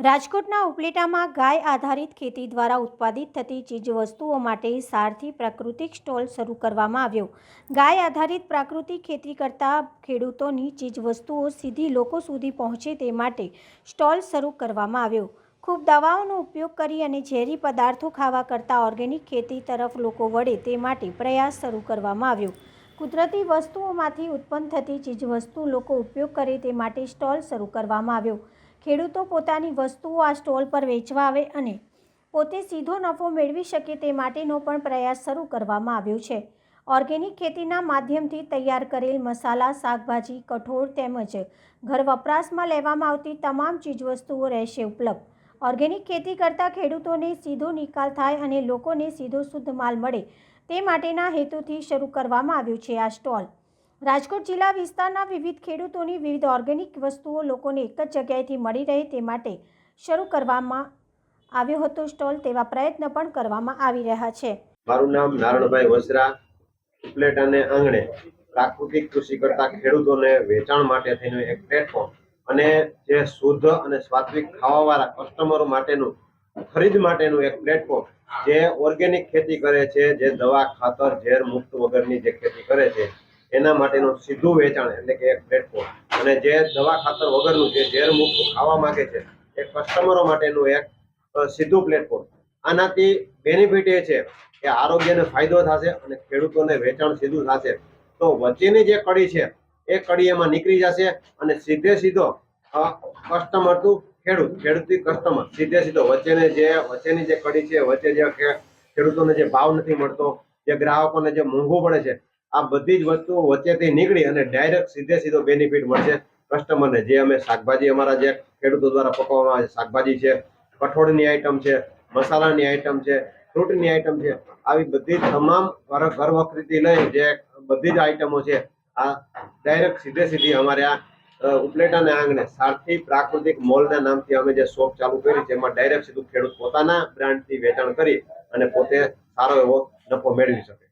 રાજકોટના ઉપલેટામાં ગાય આધારિત ખેતી દ્વારા ઉત્પાદિત થતી ચીજવસ્તુઓ માટે સારથી પ્રાકૃતિક સ્ટોલ શરૂ કરવામાં આવ્યો. ગાય આધારિત પ્રાકૃતિક ખેતી કરતા ખેડૂતોની ચીજવસ્તુઓ સીધી લોકો સુધી પહોંચે તે માટે સ્ટોલ શરૂ કરવામાં આવ્યો. ખૂબ દવાઓનો ઉપયોગ કરી અને ઝેરી પદાર્થો ખાવા કરતાં ઓર્ગેનિક ખેતી તરફ લોકો વળે તે માટે પ્રયાસ શરૂ કરવામાં આવ્યો. કુદરતી વસ્તુઓમાંથી ઉત્પન્ન થતી ચીજવસ્તુ લોકો ઉપયોગ કરે તે માટે સ્ટોલ શરૂ કરવામાં આવ્યો. ખેડૂતો પોતાની વસ્તુઓ આ સ્ટોલ પર વેચવા આવે અને પોતે સીધો નફો મેળવી શકે તે માટેનો પણ પ્રયાસ શરૂ કરવામાં આવ્યો છે. ઓર્ગેનિક ખેતીના માધ્યમથી તૈયાર કરેલ મસાલા, શાકભાજી, કઠોળ તેમજ ઘર વપરાશમાં લેવામાં આવતી તમામ ચીજવસ્તુઓ રહેશે ઉપલબ્ધ. ઓર્ગેનિક ખેતી કરતા ખેડૂતોને સીધો નિકાલ થાય અને લોકોને સીધો શુદ્ધ માલ મળે તે માટેના હેતુથી શરૂ કરવામાં આવ્યું છે આ સ્ટોલ. રાજકોટ જિલ્લા વિસ્તારના વિવિધ ખેડૂતોની વિવિધ ઓર્ગેનિક વસ્તુઓ લોકોને એક જ જગ્યાએથી મળી રહે તે માટે શરૂ કરવામાં આવ્યો હતો સ્ટોલ તેવા પ્રયત્ન પણ કરવામાં આવી રહ્યા છે. મારું નામ નારણભાઈ વસરા ઉપલેટ અને આંગણે પ્રાકૃતિક કૃષિ કરતા ખેડૂતોને વેચાણ માટે થઈને એક પ્લેટફોર્મ અને જે શુદ્ધ અને સ્વાત્વિક ખાવાવાળા કસ્ટમરો માટેનું, ખરીદ માટેનું એક પ્લેટફોર્મ જે ઓર્ગેનિક ખેતી કરે છે, જે દવા, ખાતર, ઝેર, મુક્ત વગરની જે ખેતી કરે છે એના માટેનું સીધું વેચાણ, એટલે કે એક પ્લેટફોર્મ અને જે દવા ખાતર વગરનું જે ઝેર મુક્ત ખાવા માંગે છે, એ કસ્ટમરો માટેનું એક સીધું પ્લેટફોર્મ આનાથી બેનિફિટ એ છે કે આરોગ્યને ફાયદો થશે અને ખેડૂતોને વેચાણ સીધું થશે. તો વચ્ચેની જે કડી છે, એ કડી એમાં નીકળી જશે અને સીધે સીધો કસ્ટમર ટુ ખેડૂત, ખેડૂતથી કસ્ટમર સીધે સીધો વચ્ચેને જે, વચ્ચેની જે કડી છે, વચ્ચે જે ખેડૂતોને જે ભાવ નથી મળતો, જે ગ્રાહકોને જે મોંઘું પડે છે આ બધી જ વસ્તુઓ વચ્ચેથી નીકળી અને ડાયરેક્ટ સીધે સીધો બેનિફિટ મળશે કસ્ટમરને જે અમે શાકભાજી અમારા જે ખેડૂતો દ્વારા પકવવામાં આવે છે, શાકભાજી છે, કઠોળની આઈટમ છે, મસાલાની આઈટમ છે, ફ્રૂટની આઈટમ છે, આવી બધી તમામ ઘર લઈ જે બધી જ આઈટમો છે, આ ડાયરેક્ટ સીધે સીધી અમારે આ ઉપલેટાના આંગણે સારથી પ્રાકૃતિક મોલના નામથી અમે જે શોપ ચાલુ કરી છે, એમાં ડાયરેક્ટ સીધું ખેડૂત પોતાના બ્રાન્ડથી વેચાણ કરી અને પોતે સારો એવો નફો મેળવી શકે.